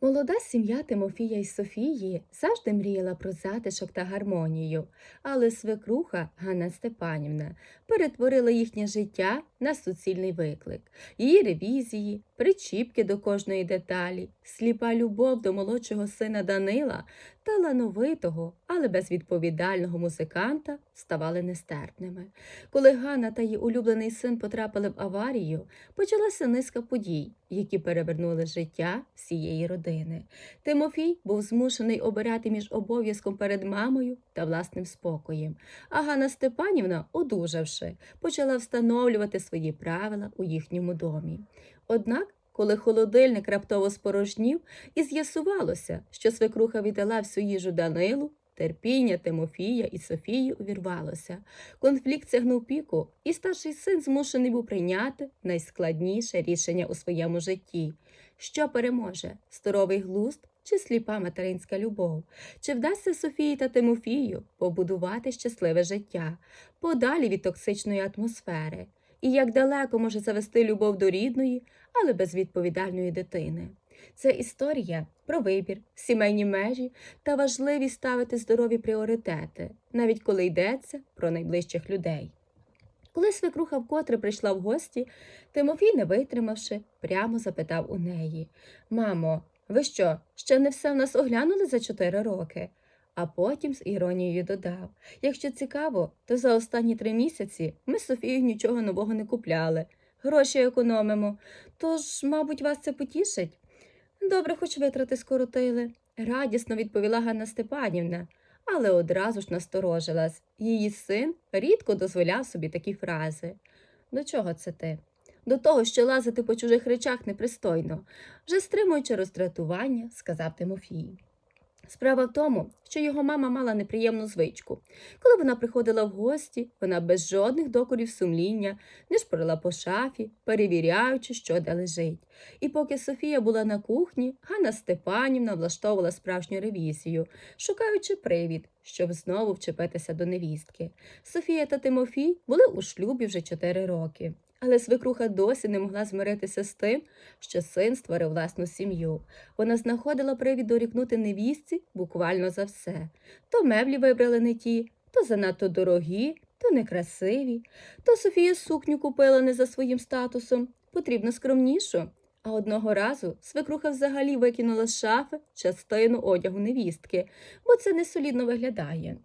Молода сім'я Тимофія і Софії завжди мріяла про затишок та гармонію, але свекруха Ганна Степанівна перетворила їхнє життя на суцільний виклик. Її ревізії, причіпки до кожної деталі, сліпа любов до молодшого сина Данила талановитого, але безвідповідального музиканта ставали нестерпними. Коли Ганна та її улюблений син потрапили в аварію, почалася низка подій, які перевернули життя всієї родини. Тимофій був змушений обирати між обов'язком перед мамою та власним спокоєм. А Ганна Степанівна, одужавши, почала встановлювати свої правила у їхньому домі. Однак, коли холодильник раптово спорожнів і з'ясувалося, що свекруха віддала всю їжу Данилу, терпіння Тимофія і Софії увірвалося. Конфлікт сягнув піку, і старший син змушений був прийняти найскладніше рішення у своєму житті. Що переможе здоровий глузд чи сліпа материнська любов? Чи вдасться Софії та Тимофію побудувати щасливе життя, подалі від токсичної атмосфери? І як далеко може завести любов до рідної, але безвідповідальної дитини? Це історія про вибір, сімейні межі та важливість ставити здорові пріоритети, навіть коли йдеться про найближчих людей. Коли свекруха вкотре прийшла в гості, Тимофій, не витримавши, прямо запитав у неї Мамо, ви що, ще не все в нас оглянули за чотири роки? А потім з іронією додав Якщо цікаво, то за останні три місяці ми з Софією нічого нового не купляли, гроші економимо, тож, мабуть, вас це потішить. Добре, хоч витрати скоротили, радісно відповіла Ганна Степанівна, але одразу ж насторожилась. Її син рідко дозволяв собі такі фрази. До чого це ти? До того, що лазити по чужих речах непристойно, вже стримуючи роздратування, сказав Тимофій. Справа в тому, що його мама мала неприємну звичку. Коли вона приходила в гості, вона без жодних докорів сумління не шпорила по шафі, перевіряючи, що де лежить. І поки Софія була на кухні, Ганна Степанівна влаштовувала справжню ревізію, шукаючи привід, щоб знову вчепитися до невістки. Софія та Тимофій були у шлюбі вже чотири роки. Але свекруха досі не могла змиритися з тим, що син створив власну сім'ю. Вона знаходила привід дорікнути невістці буквально за все. То меблі вибрали не ті, то занадто дорогі, то некрасиві, то Софія сукню купила не за своїм статусом, потрібно скромнішу. А одного разу свекруха взагалі викинула з шафи частину одягу невістки, бо це не солідно виглядає.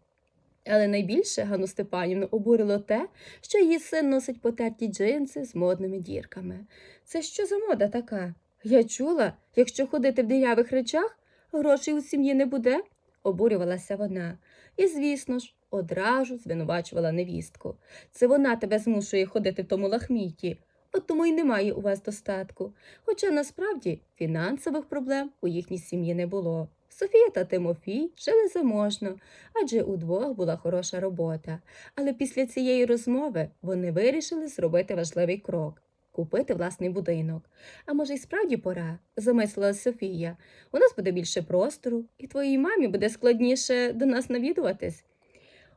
Але найбільше Ганну Степанівну обурило те, що її син носить потерті джинси з модними дірками. Це що за мода така? Я чула, якщо ходити в дирявих речах, грошей у сім'ї не буде, обурювалася вона. І, звісно ж, одразу звинувачувала невістку. Це вона тебе змушує ходити в тому лахміті, от тому й немає у вас достатку. Хоча насправді фінансових проблем у їхній сім'ї не було. Софія та Тимофій жили заможно, адже у двох була хороша робота. Але після цієї розмови вони вирішили зробити важливий крок купити власний будинок. А може, й справді пора, замислила Софія. У нас буде більше простору, і твоїй мамі буде складніше до нас навідуватись.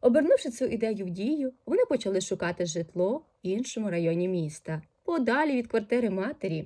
Обернувши цю ідею в дію, вони почали шукати житло в іншому районі міста, подалі від квартири матері.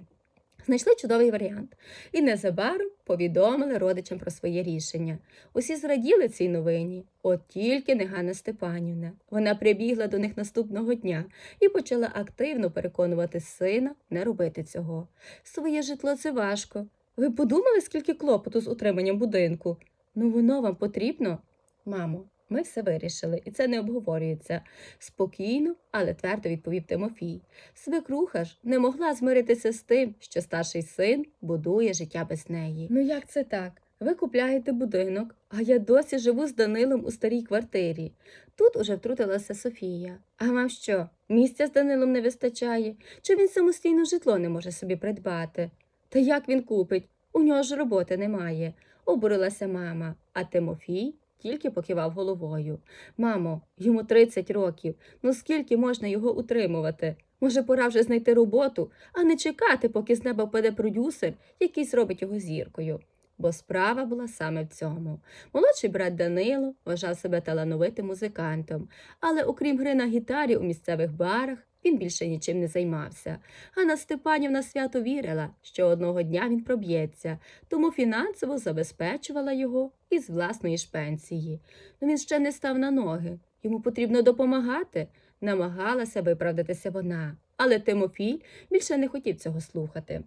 Знайшли чудовий варіант і незабаром повідомили родичам про своє рішення. Усі зраділи цій новині, от тільки не Ганна Степанівна. Вона прибігла до них наступного дня і почала активно переконувати сина не робити цього. Своє житло це важко. Ви подумали, скільки клопоту з утриманням будинку? Ну, воно вам потрібно? Мамо, ми все вирішили, і це не обговорюється. Спокійно, але твердо відповів Тимофій. Свекруха ж не могла змиритися з тим, що старший син будує життя без неї. Ну як це так? Ви купляєте будинок, а я досі живу з Данилом у старій квартирі. Тут уже втрутилася Софія. А вам що, місця з Данилом не вистачає? Чи він самостійно житло не може собі придбати? Та як він купить? У нього ж роботи немає, обурилася мама, а Тимофій тільки покивав головою. Мамо, йому 30 років. Ну скільки можна його утримувати? Може, пора вже знайти роботу, а не чекати, поки з неба впаде продюсер, який зробить його зіркою. Бо справа була саме в цьому. Молодший брат Данило вважав себе талановитим музикантом, але окрім гри на гітарі у місцевих барах, він більше нічим не займався. Ганна Степанівна свято вірила, що одного дня він проб'ється, тому фінансово забезпечувала його із власної ж пенсії. Ну він ще не став на ноги. Йому потрібно допомагати, намагалася виправдатися вона. Але Тимофій більше не хотів цього слухати.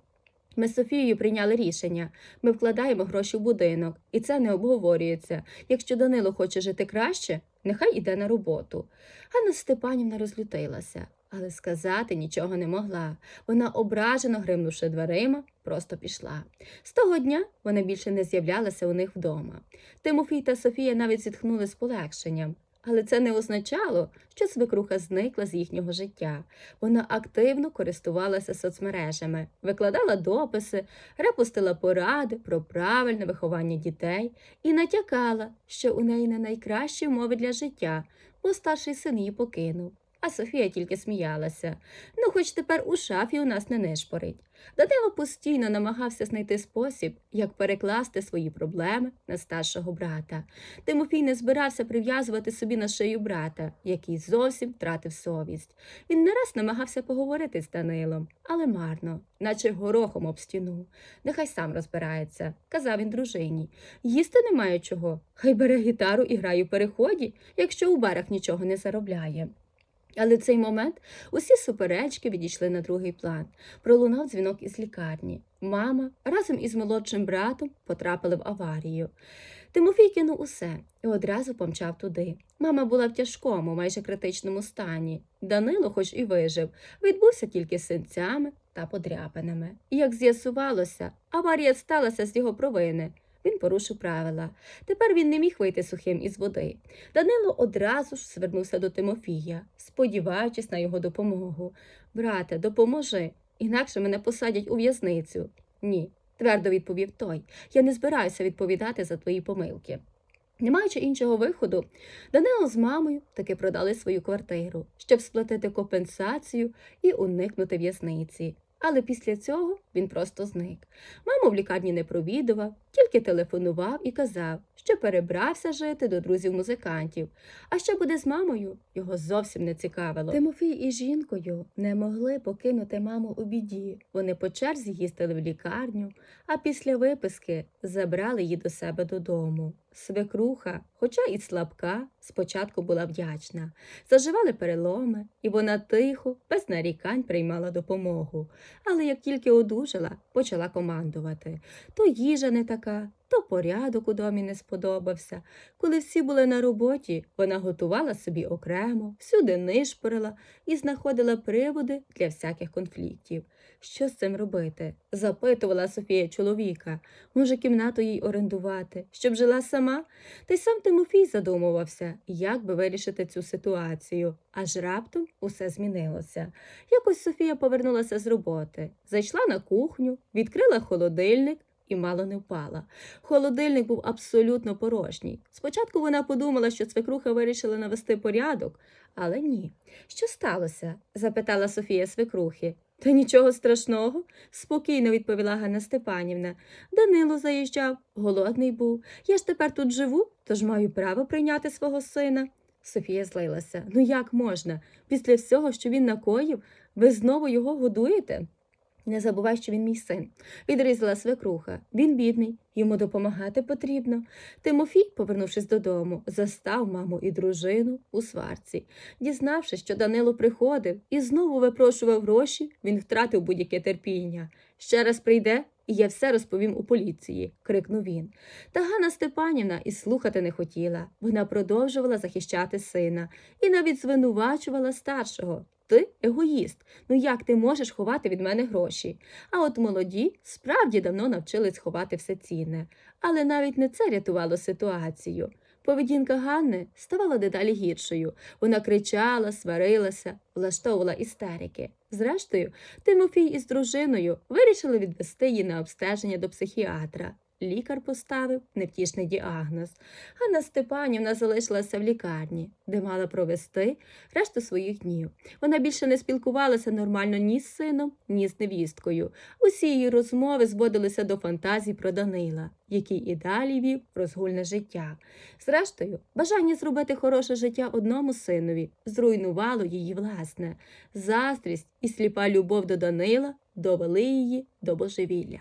Ми з Софією прийняли рішення. Ми вкладаємо гроші в будинок, і це не обговорюється. Якщо Данило хоче жити краще, нехай іде на роботу. Ганна Степанівна розлютилася, але сказати нічого не могла. Вона, ображено гримнувши дверима, просто пішла. З того дня вона більше не з'являлася у них вдома. Тимофій та Софія навіть зітхнули з полегшенням. Але це не означало, що свекруха зникла з їхнього життя. Вона активно користувалася соцмережами, викладала дописи, репостила поради про правильне виховання дітей і натякала, що у неї не найкращі умови для життя, бо старший син її покинув. А Софія тільки сміялася. Ну, хоч тепер у шафі у нас не нишпорить. Данило постійно намагався знайти спосіб, як перекласти свої проблеми на старшого брата. Тимофій не збирався прив'язувати собі на шию брата, який зовсім втратив совість. Він не раз намагався поговорити з Данилом, але марно, наче горохом об стіну. Нехай сам розбирається, казав він дружині. Їсти немає чого. Хай бере гітару і грає у переході, якщо у барах нічого не заробляє. Але цей момент усі суперечки відійшли на другий план. Пролунав дзвінок із лікарні. Мама разом із молодшим братом потрапили в аварію. Тимофій кинув усе і одразу помчав туди. Мама була в тяжкому, майже критичному стані. Данило, хоч і вижив, відбувся тільки синцями та подряпинами. І, як з'ясувалося, аварія сталася з його провини. Він порушив правила. Тепер він не міг вийти сухим із води. Данило одразу ж звернувся до Тимофія, сподіваючись на його допомогу. Брате, допоможи, інакше мене посадять у в'язницю. Ні, твердо відповів той. Я не збираюся відповідати за твої помилки. Не маючи іншого виходу, Данило з мамою таки продали свою квартиру, щоб сплатити компенсацію і уникнути в'язниці. Але після цього він просто зник. Маму в лікарні не провідував, тільки телефонував і казав, що перебрався жити до друзів-музикантів. А що буде з мамою, його зовсім не цікавило. Тимофій із жінкою не могли покинути маму у біді. Вони по черзі їздили в лікарню, а після виписки забрали її до себе додому. Свекруха, хоча і слабка, спочатку була вдячна. Заживали переломи, і вона тихо, без нарікань приймала допомогу. Але як тільки одужала, почала командувати. То їжа не така, то порядок у домі не сподобався. Коли всі були на роботі, вона готувала собі окремо, всюди нишпорила і знаходила приводи для всяких конфліктів. Що з цим робити? запитувала Софія чоловіка. Може, кімнату їй орендувати, щоб жила сама? Та й сам Тимофій задумувався, як би вирішити цю ситуацію. Аж раптом усе змінилося. Якось Софія повернулася з роботи, зайшла на кухню, відкрила холодильник. І мало не впала. Холодильник був абсолютно порожній. Спочатку вона подумала, що свекруха вирішила навести порядок, але ні. Що сталося? запитала Софія свекрухи. Та нічого страшного, спокійно відповіла Ганна Степанівна. Данило заїжджав, голодний був. Я ж тепер тут живу, тож маю право прийняти свого сина. Софія злилася. Ну як можна? Після всього, що він накоїв, ви знову його годуєте? Не забувай, що він мій син, відрізала свекруха. Він бідний, йому допомагати потрібно. Тимофій, повернувшись додому, застав маму і дружину у сварці. Дізнавшись, що Данило приходив і знову випрошував гроші, він втратив будь-яке терпіння. Ще раз прийде, і я все розповім у поліції, крикнув він. Та Ганна Степанівна і слухати не хотіла. Вона продовжувала захищати сина і навіть звинувачувала старшого. Ти егоїст. Ну як ти можеш ховати від мене гроші? А от молоді справді давно навчились ховати все цінне, але навіть не це рятувало ситуацію. Поведінка Ганни ставала дедалі гіршою. Вона кричала, сварилася, влаштовувала істерики. Зрештою, Тимофій із дружиною вирішили відвести її на обстеження до психіатра. Лікар поставив невтішний діагноз. Ганна Степанівна залишилася в лікарні, де мала провести решту своїх днів. Вона більше не спілкувалася нормально ні з сином, ні з невісткою. Усі її розмови зводилися до фантазій про Данила, який і далі вів розгульне життя. Зрештою, бажання зробити хороше життя одному синові зруйнувало її власне. Заздрість і сліпа любов до Данила довели її до божевілля.